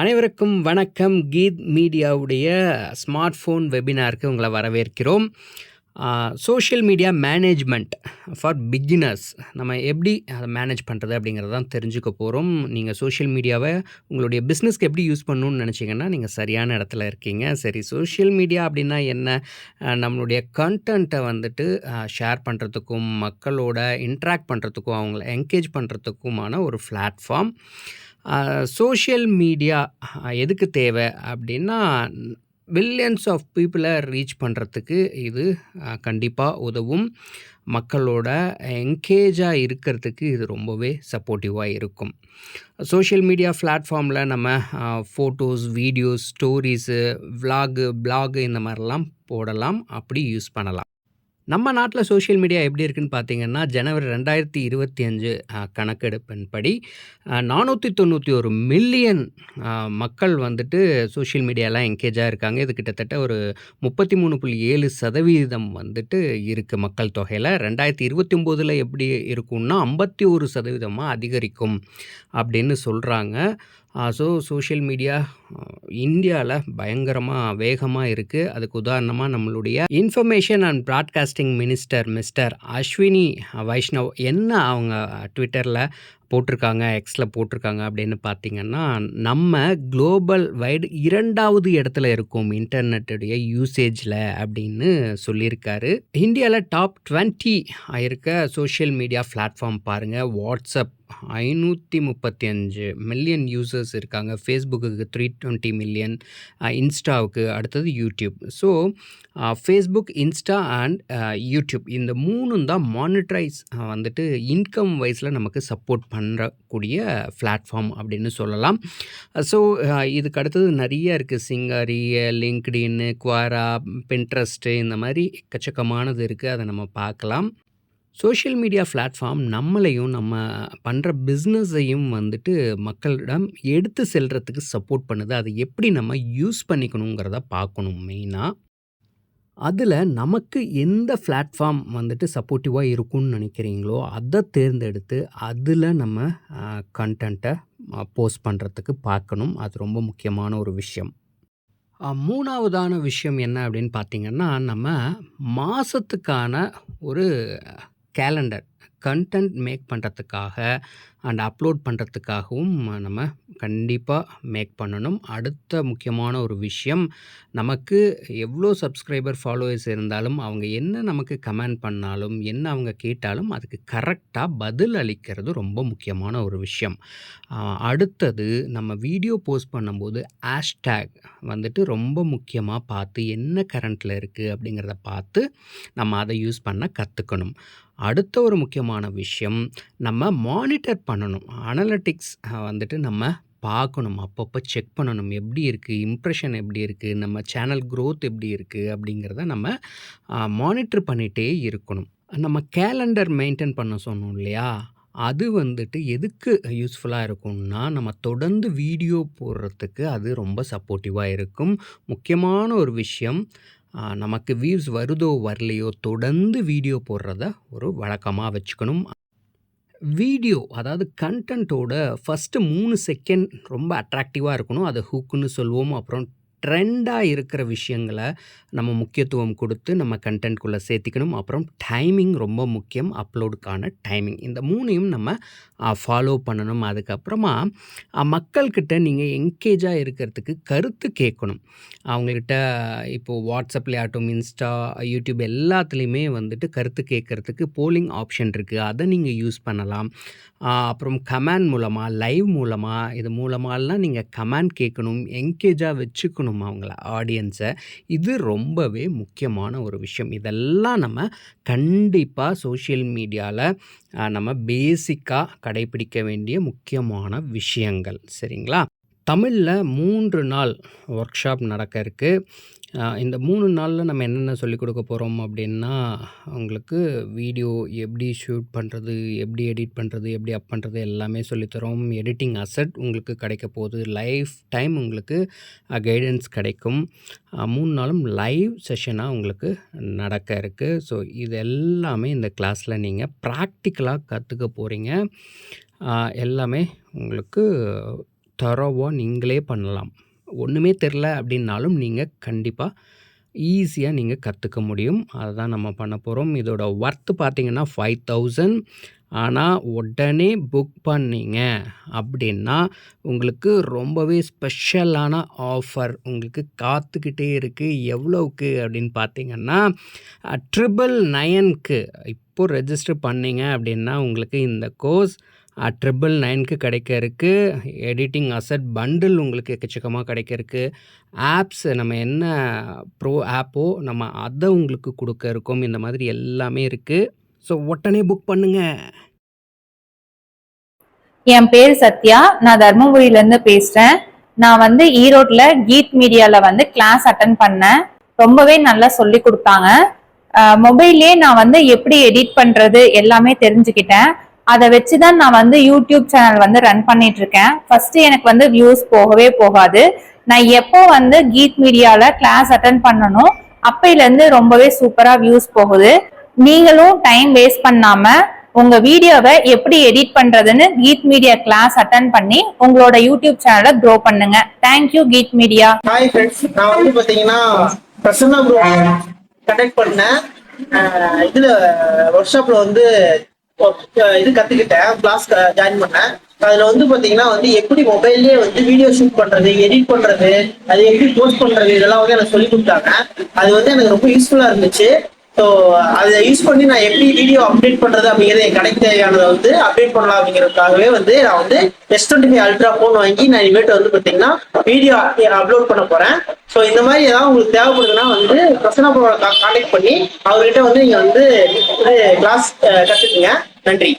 அனைவருக்கும் வணக்கம். கீத் மீடியாவுடைய ஸ்மார்ட் ஃபோன் வெபினாருக்கு உங்களை வரவேற்கிறோம். Social media management for beginners. நம்ம எப்படி அதை மேனேஜ் பண்ணுறது அப்படிங்கிறத தான் தெரிஞ்சுக்க போகிறோம் நீங்கள் சோஷியல் மீடியாவை உங்களுடைய பிஸ்னஸ்க்கு எப்படி யூஸ் பண்ணணும்னு நினச்சிங்கன்னா நீங்கள் சரியான இடத்துல இருக்கீங்க. சரி சோஷியல் மீடியா அப்படின்னா என்ன? நம்மளுடைய கண்டென்ட்டை வந்துட்டு ஷேர் பண்ணுறதுக்கும் மக்களோட இன்ட்ராக்ட் பண்ணுறதுக்கும் அவங்கள என்கேஜ் பண்ணுறதுக்குமான ஒரு பிளாட்ஃபார்ம் சோஷியல் மீடியா எதுக்கு தேவை அப்படின்னா பில்லியன்ஸ் ஆஃப் பீப்புளை ரீச் பண்ணுறதுக்கு இது கண்டிப்பாக உதவும். மக்களோட என்கேஜாக இருக்கிறதுக்கு இது ரொம்பவே சப்போர்ட்டிவாக இருக்கும். சோஷியல் மீடியா பிளாட்ஃபார்மில் நம்ம photos videos stories vlog blog இந்த மாதிரிலாம் போடலாம். அப்படி யூஸ் பண்ணலாம். நம்ம நாட்டில் சோஷியல் மீடியா எப்படி இருக்குன்னு பார்த்தீங்கன்னா ஜனவரி ரெண்டாயிரத்தி இருபத்தி அஞ்சு கணக்கெடுப்பின்படி நானூற்றி தொண்ணூற்றி ஒரு மில்லியன் மக்கள் வந்துட்டு சோஷியல் மீடியாலாம் என்கேஜாக இருக்காங்க. இது கிட்டத்தட்ட ஒரு முப்பத்தி மூணு புள்ளி ஏழு சதவீதம் வந்துட்டு இருக்குது மக்கள் தொகையில். ரெண்டாயிரத்தி இருபத்தி ஒம்போதில் எப்படி இருக்கும்னா ஐம்பத்தி ஒரு சதவீதமாக அதிகரிக்கும் அப்படின்னு சொல்கிறாங்க ஸோ சோஷியல் uh, மீடியா இந்தியாவில் பயங்கரமாக வேகமாக இருக்குது அதுக்கு உதாரணமாக நம்மளுடைய information and broadcasting minister mister Ashwini Vaishnaw என்ன அவங்க ட்விட்டரில் போட்டிருக்காங்க எக்ஸில் போட்டிருக்காங்க அப்படின்னு பார்த்தீங்கன்னா நம்ம குளோபல் வைடு இரண்டாவது இடத்துல இருக்கும் இன்டர்நெட்டுடைய யூசேஜில் அப்படின்னு சொல்லியிருக்காரு. இந்தியாவில் டாப் டுவெண்ட்டி இருக்க சோஷியல் மீடியா பிளாட்ஃபார்ம் பாருங்கள் வாட்ஸ்அப் ஐநூற்றி முப்பத்தி அஞ்சு மில்லியன் யூசர்ஸ் இருக்காங்க. ஃபேஸ்புக்குக்கு த்ரீ டுவெண்ட்டி மில்லியன் இன்ஸ்டாவுக்கு அடுத்தது YouTube so Facebook insta and YouTube இந்த மூணும் தான் மானிட்டரைஸ் வந்துட்டு இன்கம் வைஸில் நமக்கு சப்போர்ட் பண்ணுறக்கூடிய பிளாட்ஃபார்ம் அப்படின்னு சொல்லலாம். ஸோ இதுக்கு அடுத்தது நிறைய இருக்குது சிங்காரி லிங்க்டின்னு குவாரா பின்ட்ரஸ்ட்டு இந்த மாதிரி எக்கச்சக்கமானது இருக்குது அதை நம்ம பார்க்கலாம். சோஷியல் மீடியா பிளாட்ஃபார்ம் நம்மளையும் நம்ம பண்ணுற பிஸ்னஸையும் வந்துட்டு மக்களிடம் எடுத்து செல்கிறதுக்கு சப்போர்ட் பண்ணுது. அதை எப்படி நம்ம யூஸ் பண்ணிக்கணுங்கிறத பார்க்கணும் மெயினாக அதில் நமக்கு எந்த பிளாட்ஃபார்ம் வந்துட்டு சப்போர்ட்டிவாக இருக்கும்னு நினைக்கிறீங்களோ அதை தேர்ந்தெடுத்து அதில் நம்ம கண்டென்ட்டை போஸ்ட் பண்ணுறதுக்கு பார்க்கணும். அது ரொம்ப முக்கியமான ஒரு விஷயம். மூணாவதான விஷயம் என்ன அப்படின்னு பார்த்தீங்கன்னா நம்ம மாதத்துக்கான ஒரு கேலண்டர் கண்டென்ட் மேக் பண்ணுறதுக்காக அண்ட் அப்லோட் பண்ணுறதுக்காகவும் நம்ம கண்டிப்பாக மேக் பண்ணணும். அடுத்த முக்கியமான ஒரு விஷயம் நமக்கு எவ்வளோ சப்ஸ்கிரைபர் ஃபாலோவர்ஸ் இருந்தாலும் அவங்க என்ன நமக்கு கமெண்ட் பண்ணாலும் என்ன அவங்க கேட்டாலும் அதுக்கு கரெக்டாக பதில் அளிக்கிறது ரொம்ப முக்கியமான ஒரு விஷயம். அடுத்தது நம்ம வீடியோ போஸ்ட் பண்ணும்போது ஹேஷ்டேக் வந்துட்டு ரொம்ப முக்கியமாக பார்த்து என்ன கரண்ட்டில் இருக்குது அப்படிங்கிறத பார்த்து நம்ம அதை யூஸ் பண்ண கற்றுக்கணும் அடுத்த ஒரு முக்கியமான விஷயம் நம்ம மானிட்டர் பண்ணணும். அனலிட்டிக்ஸ் வந்துட்டு நம்ம பார்க்கணும். அப்பப்போ செக் பண்ணணும். எப்படி இருக்குது இம்ப்ரெஷன் எப்படி இருக்குது நம்ம சேனல் க்ரோத் எப்படி இருக்குது அப்படிங்கிறத நம்ம மானிட்டர் பண்ணிகிட்டே இருக்கணும். நம்ம கேலண்டர் மெயின்டைன் பண்ண சொன்னோம் இல்லையா? அது வந்துட்டு எதுக்கு யூஸ்ஃபுல்லாக இருக்கும்னா நம்ம தொடர்ந்து வீடியோ போடுறதுக்கு அது ரொம்ப சப்போர்ட்டிவாக இருக்கும். முக்கியமான ஒரு விஷயம் நமக்கு வியூஸ் வருதோ வரலையோ தொடர்ந்து வீடியோ போடுறத ஒரு வழக்கமாக வச்சுக்கணும். வீடியோ அதாவது கண்டென்ட்டோட ஃபஸ்ட்டு மூணு செகண்ட் ரொம்ப அட்ராக்டிவாக இருக்கணும். அதை ஹூக்குன்னு சொல்லுவோம் அப்புறம் ட்ரெண்டாக இருக்கிற விஷயங்களை நம்ம முக்கியத்துவம் கொடுத்து நம்ம கண்டென்ட்குள்ளே சேர்த்திக்கணும். அப்புறம் டைமிங் ரொம்ப முக்கியம். அப்லோடுக்கான டைமிங் இந்த மூணையும் நம்ம ஃபாலோ பண்ணணும். அதுக்கப்புறமா மக்கள்கிட்ட நீங்கள் என்கேஜாக இருக்கிறதுக்கு கருத்து கேட்கணும். அவங்கக்கிட்ட இப்போது வாட்ஸ்அப்லேயாகட்டும் இன்ஸ்டா யூடியூப் எல்லாத்துலேயுமே வந்துட்டு கருத்து கேட்குறதுக்கு போலிங் ஆப்ஷன் இருக்குது அதை நீங்கள் யூஸ் பண்ணலாம். அப்புறம் கமெண்ட் மூலமாக லைவ் மூலமாக இது மூலமாகலாம் நீங்கள் கமெண்ட் கேட்கணும் என்கேஜாக வச்சுக்கணும் அவங்கள ஆடியன்ஸை. இது ரொம்பவே முக்கியமான ஒரு விஷயம். இதெல்லாம் நம்ம கண்டிப்பாக சோஷியல் மீடியாவில் நம்ம பேசிக்காக கடைபிடிக்க வேண்டிய முக்கியமான விஷயங்கள். சரிங்களா? தமிழில் மூன்று நாள் ஒர்க் ஷாப் நடக்க இருக்குது இந்த மூணு நாளில் நம்ம என்னென்ன சொல்லிக் கொடுக்க போகிறோம் அப்படின்னா உங்களுக்கு வீடியோ எப்படி ஷூட் பண்ணுறது எப்படி எடிட் பண்ணுறது எப்படி அப் பண்ணுறது எல்லாமே சொல்லித்தரோம் எடிட்டிங் அசட் உங்களுக்கு கிடைக்க போகுது. லைஃப் டைம் உங்களுக்கு கைடன்ஸ் கிடைக்கும். மூணு நாளும் லைவ் செஷனாக உங்களுக்கு நடக்க இருக்குது ஸோ இது எல்லாமே இந்த கிளாஸில் நீங்கள் ப்ராக்டிக்கலாக கற்றுக்க போகிறீங்க எல்லாமே உங்களுக்கு தரோவாக நீங்களே பண்ணலாம். ஒன்றுமே தெரில அப்படின்னாலும் நீங்கள் கண்டிப்பாக ஈஸியாக நீங்கள் கற்றுக்க முடியும். அதுதான் நம்ம பண்ண போகிறோம் இதோட ஒர்த்து பார்த்தீங்கன்னா ஃபைவ் தௌசண்ட் ஆனால் உடனே புக் பண்ணீங்க அப்படின்னா உங்களுக்கு ரொம்பவே ஸ்பெஷலான ஆஃபர் உங்களுக்கு காத்துக்கிட்டே இருக்குது எவ்வளோவுக்கு அப்படின்னு பார்த்தீங்கன்னா ட்ரிபிள் நயனுக்கு இப்போது ரெஜிஸ்டர் பண்ணீங்க அப்படின்னா உங்களுக்கு இந்த கோர்ஸ் ட்ரிபிள் நைனுக்கு கிடைக்க இருக்கு எடிட்டிங் அசட் பண்டில் உங்களுக்கு எக்கச்சக்கமாக கிடைக்க இருக்கு ஆப்ஸ் நம்ம என்ன ப்ரோ ஆப்போ நம்ம அதை உங்களுக்கு கொடுக்க இருக்கோம் இந்த மாதிரி எல்லாமே இருக்குது ஸோ உடனே புக் பண்ணுங்கள் என் பேர் சத்யா. நான் தர்மபுரியிலேருந்து பேசுகிறேன் நான் வந்து ஈரோட்டில் கீத் மீடியாவில் வந்து கிளாஸ் அட்டன் பண்ணேன். ரொம்பவே நல்லா சொல்லி கொடுத்தாங்க. மொபைல்லே நான் வந்து எப்படி எடிட் பண்ணுறது எல்லாமே தெரிஞ்சுக்கிட்டேன். அதை வச்சுதான் நான் வந்து யூடியூப் சேனல் வந்து ரன் பண்ணிட்டு இருக்கேன் ஃபர்ஸ்ட் எனக்கு வந்து வியூஸ் போகவே போகாது. நான் எப்போ வந்து கீத் மீடியால கிளாஸ் அட்டன் பண்ணணும் அப்பையில இருந்து ரொம்பவே சூப்பரா வியூஸ் போகுது. நீங்களும் டைம் வேஸ்ட் பண்ணாம உங்க வீடியோவை எப்படி எடிட் பண்றதுன்னு கீத் மீடியா கிளாஸ் அட்டன் பண்ணி உங்களோட யூடியூப் சேனலை க்ரோ பண்ணுங்க. Thank you Geeth media hi friends நான் வந்து பாத்தீங்கன்னா பிரசன்னா ப்ரோ கனெக்ட் பண்ணேன். இதுல ஒர்க் ஷாப்ல வந்து இது கத்துக்கிட்டேன். கிளாஸ் ஜாயின் பண்ணேன். அதுல வந்து பாத்தீங்கன்னா வந்து எப்படி மொபைல்லயே வந்து வீடியோ ஷூட் பண்றது எடிட் பண்றது அது எப்படி போஸ்ட் பண்றது இதெல்லாம் வந்து எனக்கு சொல்லி கொடுத்தாங்க. அது வந்து எனக்கு ரொம்ப யூஸ்ஃபுல்லா இருந்துச்சு. ஸோ அதை யூஸ் பண்ணி நான் எப்படி வீடியோ அப்டேட் பண்றது அப்படிங்கிறது என் கடைக்கு தேவையானதை வந்து அப்டேட் பண்ணலாம் அப்படிங்கிறதுக்காகவே வந்து நான் வந்து S twenty five ultra phone வாங்கி நான் இனிமேட்டு வந்து பார்த்தீங்கன்னா வீடியோ அப்லோட் பண்ண போறேன். ஸோ இந்த மாதிரி ஏதாவது உங்களுக்கு தேவைப்படுதுன்னா வந்து பிரசனா ப்ரோட கான்டாக்ட் பண்ணி அவர்கிட்ட வந்து நீங்கள் வந்து கிளாஸ் கற்றுக்குங்க நன்றி.